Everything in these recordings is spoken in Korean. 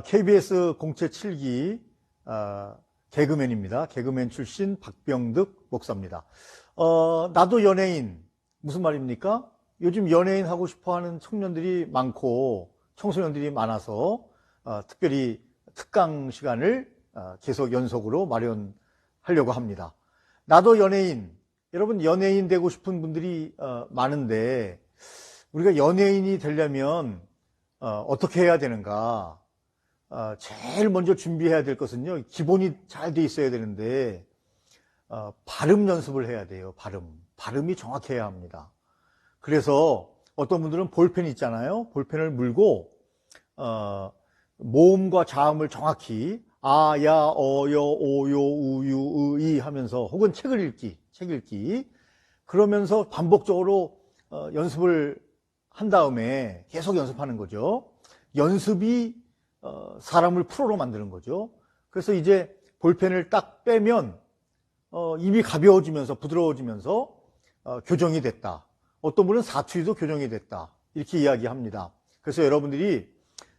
KBS 공채 7기 어, 개그맨입니다. 개그맨 출신 박병득 목사입니다. 어, 나도 연예인 무슨 말입니까? 요즘 연예인 하고 싶어하는 청년들이 많고 청소년들이 많아서 어, 특별히 특강 시간을 어, 계속 연속으로 마련하려고 합니다. 나도 연예인 여러분 연예인 되고 싶은 분들이 어, 많은데 우리가 연예인이 되려면 어, 어떻게 해야 되는가? 어, 제일 먼저 준비해야 될 것은요, 기본이 잘 돼 있어야 되는데, 어, 발음 연습을 해야 돼요, 발음. 발음이 정확해야 합니다. 그래서 어떤 분들은 볼펜 있잖아요. 볼펜을 물고, 어, 모음과 자음을 정확히, 아, 야, 어, 여, 오, 요, 우, 유, 으, 이 하면서, 혹은 책을 읽기, 책 읽기. 그러면서 반복적으로 어, 연습을 한 다음에 계속 연습하는 거죠. 연습이 어, 사람을 프로로 만드는 거죠. 그래서 이제 볼펜을 딱 빼면 어, 입이 가벼워지면서 부드러워지면서 어, 교정이 됐다. 어떤 분은 사투리도 교정이 됐다. 이렇게 이야기합니다. 그래서 여러분들이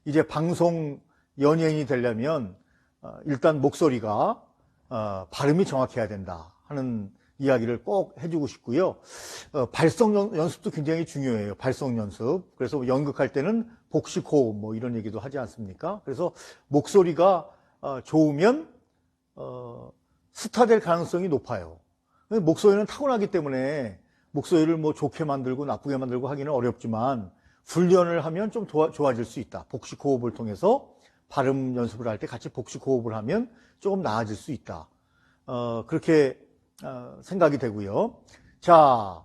이제 방송 연예인이 되려면 어, 일단 목소리가 어, 발음이 정확해야 된다 하는 이야기를 꼭 해주고 싶고요. 어, 발성 연- 연습도 굉장히 중요해요. 발성 연습. 그래서 연극할 때는 복식 호흡 뭐 이런 얘기도 하지 않습니까? 그래서 목소리가 어, 좋으면 어, 스타 될 가능성이 높아요. 목소리는 타고나기 때문에 목소리를 뭐 좋게 만들고 나쁘게 만들고 하기는 어렵지만 훈련을 하면 좀 도와- 좋아질 수 있다. 복식 호흡을 통해서 발음 연습을 할 때 같이 복식 호흡을 하면 조금 나아질 수 있다. 어, 그렇게 어, 생각이 되고요. 자,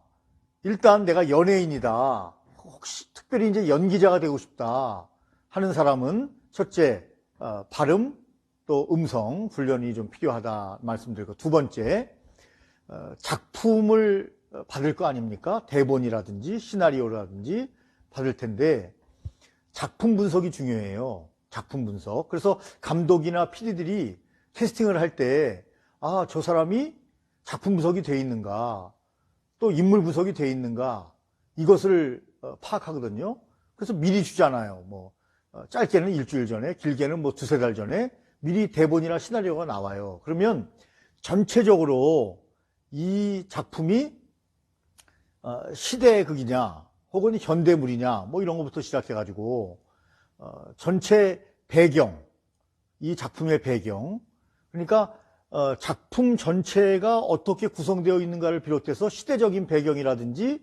일단 내가 연예인이다. 혹시 특별히 이제 연기자가 되고 싶다 하는 사람은 첫째 어, 발음 또 음성 훈련이 좀 필요하다 말씀드리고 두 번째 어, 작품을 어, 받을 거 아닙니까? 대본이라든지 시나리오라든지 받을 텐데 작품 분석이 중요해요. 작품 분석. 그래서 감독이나 PD들이 캐스팅을 할 때, 아, 저 사람이 작품 분석이 돼 있는가, 또 인물 분석이 돼 있는가, 이것을 어, 파악하거든요. 그래서 미리 주잖아요. 뭐, 어, 짧게는 일주일 전에, 길게는 뭐 두세 달 전에 미리 대본이나 시나리오가 나와요. 그러면 전체적으로 이 작품이 어, 시대의 극이냐, 혹은 현대물이냐, 뭐 이런 것부터 시작해가지고, 어, 전체 배경, 이 작품의 배경, 그러니까 어, 작품 전체가 어떻게 구성되어 있는가를 비롯해서 시대적인 배경이라든지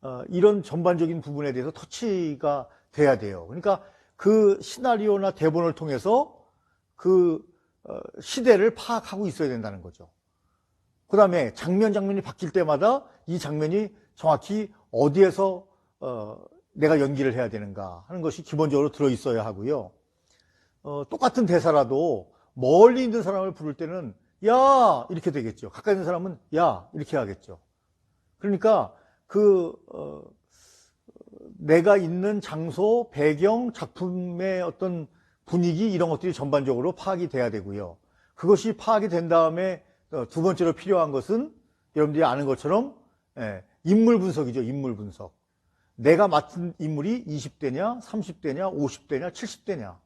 어, 이런 전반적인 부분에 대해서 터치가 돼야 돼요. 그러니까 그 시나리오나 대본을 통해서 그 어, 시대를 파악하고 있어야 된다는 거죠. 그 다음에 장면 장면이 바뀔 때마다 이 장면이 정확히 어디에서 어, 내가 연기를 해야 되는가 하는 것이 기본적으로 들어 있어야 하고요. 어, 똑같은 대사라도 멀리 있는 사람을 부를 때는 야 이렇게 되겠죠. 가까이 있는 사람은 야 이렇게 하겠죠. 그러니까 그 어, 내가 있는 장소, 배경, 작품의 어떤 분위기 이런 것들이 전반적으로 파악이 돼야 되고요. 그것이 파악이 된 다음에 어, 두 번째로 필요한 것은 여러분들이 아는 것처럼 예, 인물 분석이죠. 인물 분석. 내가 맡은 인물이 20대냐, 30대냐, 50대냐, 70대냐.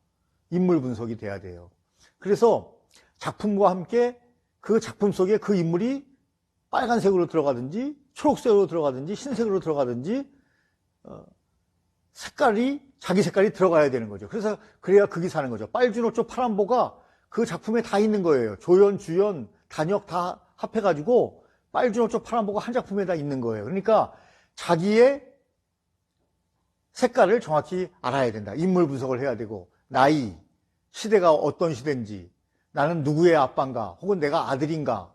인물 분석이 돼야 돼요. 그래서 작품과 함께 그 작품 속에 그 인물이 빨간색으로 들어가든지 초록색으로 들어가든지 흰색으로 들어가든지 어, 색깔이 자기 색깔이 들어가야 되는 거죠. 그래서 그래야 극이 사는 거죠. 빨주노초 파란보가 그 작품에 다 있는 거예요. 조연, 주연, 단역 다 합해가지고 빨주노초 파란보가 한 작품에 다 있는 거예요. 그러니까 자기의 색깔을 정확히 알아야 된다. 인물 분석을 해야 되고 나이, 시대가 어떤 시대인지 나는 누구의 아빠인가 혹은 내가 아들인가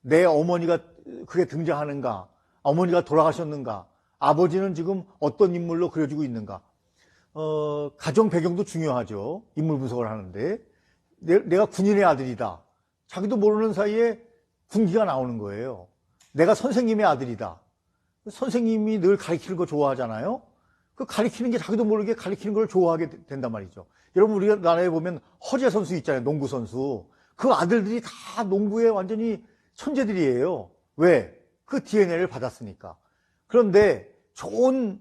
내 어머니가 그게 등장하는가 어머니가 돌아가셨는가 아버지는 지금 어떤 인물로 그려지고 있는가 어, 가정 배경도 중요하죠. 인물 분석을 하는데 내, 내가 군인의 아들이다. 자기도 모르는 사이에 군기가 나오는 거예요. 내가 선생님의 아들이다. 선생님이 늘 가르치는 거 좋아하잖아요. 그 가리키는 게 자기도 모르게 가리키는 걸 좋아하게 되- 된단 말이죠. 여러분 우리가 나라에 보면 허재 선수 있잖아요. 농구 선수. 그 아들들이 다 농구에 완전히 천재들이에요. 왜? 그 DNA를 받았으니까. 그런데 좋은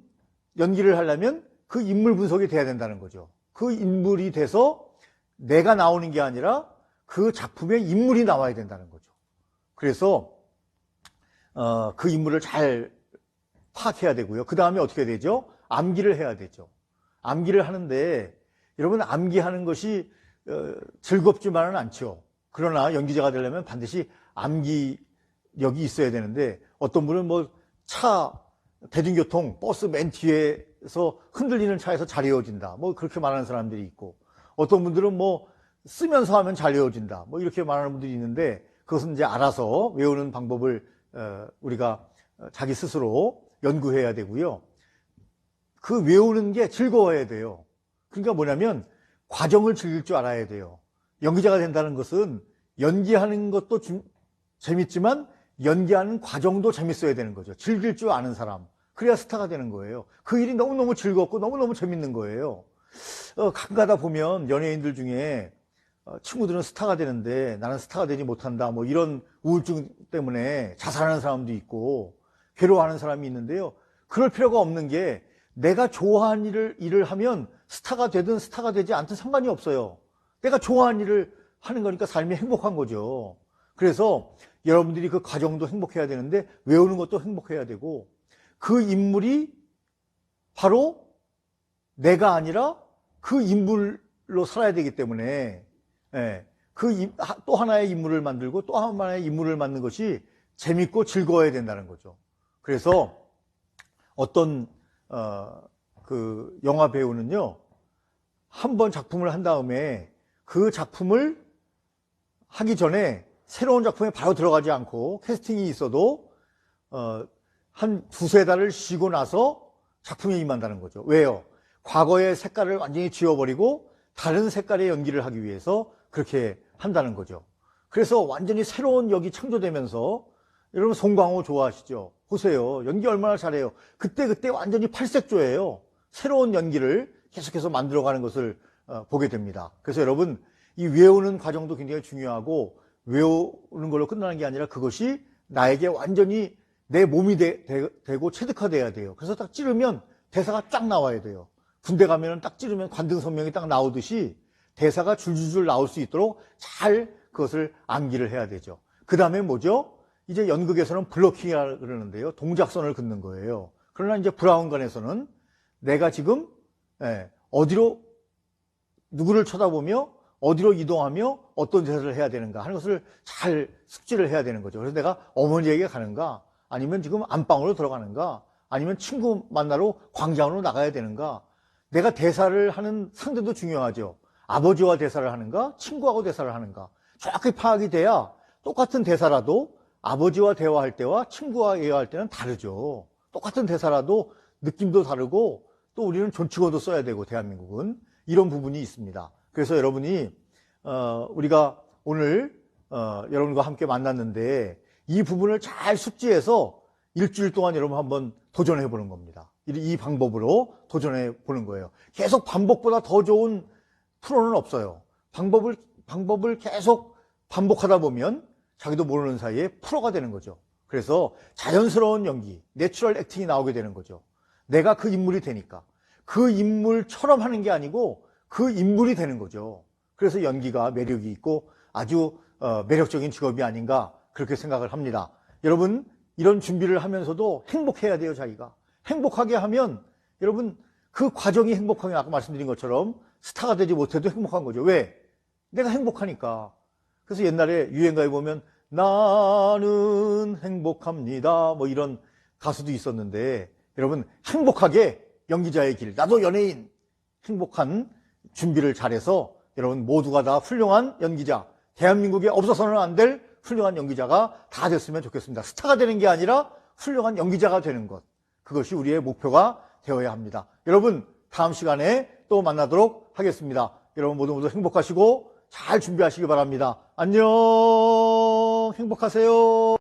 연기를 하려면 그 인물 분석이 돼야 된다는 거죠. 그 인물이 돼서 내가 나오는 게 아니라 그 작품의 인물이 나와야 된다는 거죠. 그래서 어, 그 인물을 잘 파악해야 되고요. 그 다음에 어떻게 되죠? 암기를 해야 되죠. 암기를 하는데 여러분 암기하는 것이 어, 즐겁지만은 않죠. 그러나 연기자가 되려면 반드시 암기력이 있어야 되는데 어떤 분은 뭐 차 대중교통 버스 맨 뒤에서 흔들리는 차에서 잘 외워진다. 뭐 그렇게 말하는 사람들이 있고 어떤 분들은 뭐 쓰면서 하면 잘 외워진다. 뭐 이렇게 말하는 분들이 있는데 그것은 이제 알아서 외우는 방법을 어, 우리가 자기 스스로 연구해야 되고요. 그 외우는 게 즐거워야 돼요. 그러니까 뭐냐면 과정을 즐길 줄 알아야 돼요. 연기자가 된다는 것은 연기하는 것도 주- 재밌지만 연기하는 과정도 재밌어야 되는 거죠. 즐길 줄 아는 사람. 그래야 스타가 되는 거예요. 그 일이 너무너무 즐겁고 너무너무 재밌는 거예요. 어, 가끔가다 보면 연예인들 중에 어, 친구들은 스타가 되는데 나는 스타가 되지 못한다. 뭐 이런 우울증 때문에 자살하는 사람도 있고 괴로워하는 사람이 있는데요. 그럴 필요가 없는 게 내가 좋아하는 일을, 일을 하면 스타가 되든 스타가 되지 않든 상관이 없어요. 내가 좋아하는 일을 하는 거니까 삶이 행복한 거죠. 그래서 여러분들이 그 과정도 행복해야 되는데 외우는 것도 행복해야 되고 그 인물이 바로 내가 아니라 그 인물로 살아야 되기 때문에 예, 그 또 하나의 인물을 만들고 또 하나의 인물을 만든 것이 재밌고 즐거워야 된다는 거죠. 그래서 어떤 어, 그 영화 배우는요 한 번 작품을 한 다음에 그 작품을 하기 전에 새로운 작품에 바로 들어가지 않고 캐스팅이 있어도 어, 한 두세 달을 쉬고 나서 작품에 임한다는 거죠. 왜요? 과거의 색깔을 완전히 지워버리고 다른 색깔의 연기를 하기 위해서 그렇게 한다는 거죠. 그래서 완전히 새로운 역이 창조되면서 여러분 송강호 좋아하시죠? 보세요. 연기 얼마나 잘해요. 그때그때 완전히 팔색조예요. 새로운 연기를 계속해서 만들어가는 것을 어, 보게 됩니다. 그래서 여러분 이 외우는 과정도 굉장히 중요하고 외우는 걸로 끝나는 게 아니라 그것이 나에게 완전히 내 몸이 되, 고 체득화돼야 돼요. 그래서 딱 찌르면 대사가 쫙 나와야 돼요. 군대 가면은 딱 찌르면 관등 성명이 딱 나오듯이 대사가 줄줄줄 나올 수 있도록 잘 그것을 암기를 해야 되죠. 그 다음에 뭐죠? 이제 연극에서는 블로킹이라 그러는데요. 동작선을 긋는 거예요. 그러나 이제 브라운관에서는 내가 지금 예, 어디로 누구를 쳐다보며 어디로 이동하며 어떤 대사를 해야 되는가 하는 것을 잘 숙지를 해야 되는 거죠. 그래서 내가 어머니에게 가는가 아니면 지금 안방으로 들어가는가 아니면 친구 만나러 광장으로 나가야 되는가 내가 대사를 하는 상대도 중요하죠. 아버지와 대사를 하는가 친구하고 대사를 하는가 정확히 파악이 돼야 똑같은 대사라도 아버지와 대화할 때와 친구와 대화할 때는 다르죠. 똑같은 대사라도 느낌도 다르고 또 우리는 존치어도 써야 되고 대한민국은 이런 부분이 있습니다. 그래서 여러분이 어, 우리가 오늘 어, 여러분과 함께 만났는데 이 부분을 잘 숙지해서 일주일 동안 여러분 한번 도전해 보는 겁니다. 이, 이 방법으로 도전해 보는 거예요. 계속 반복보다 더 좋은 프로는 없어요. 방법을 방법을 계속 반복하다 보면 자기도 모르는 사이에 프로가 되는 거죠. 그래서 자연스러운 연기, 내추럴 액팅이 나오게 되는 거죠. 내가 그 인물이 되니까. 그 인물처럼 하는 게 아니고 그 인물이 되는 거죠. 그래서 연기가 매력이 있고 아주 어, 매력적인 직업이 아닌가 그렇게 생각을 합니다. 여러분 이런 준비를 하면서도 행복해야 돼요 자기가. 행복하게 하면 여러분 그 과정이 행복하면 아까 말씀드린 것처럼 스타가 되지 못해도 행복한 거죠. 왜? 내가 행복하니까. 그래서 옛날에 유행가에 보면 나는 행복합니다. 뭐 이런 가수도 있었는데 여러분 행복하게 연기자의 길, 나도 연예인 행복한 준비를 잘해서 여러분 모두가 다 훌륭한 연기자, 대한민국에 없어서는 안 될 훌륭한 연기자가 다 됐으면 좋겠습니다. 스타가 되는 게 아니라 훌륭한 연기자가 되는 것. 그것이 우리의 목표가 되어야 합니다. 여러분 다음 시간에 또 만나도록 하겠습니다. 여러분 모두 모두 행복하시고 잘 준비하시기 바랍니다. 안녕 행복하세요.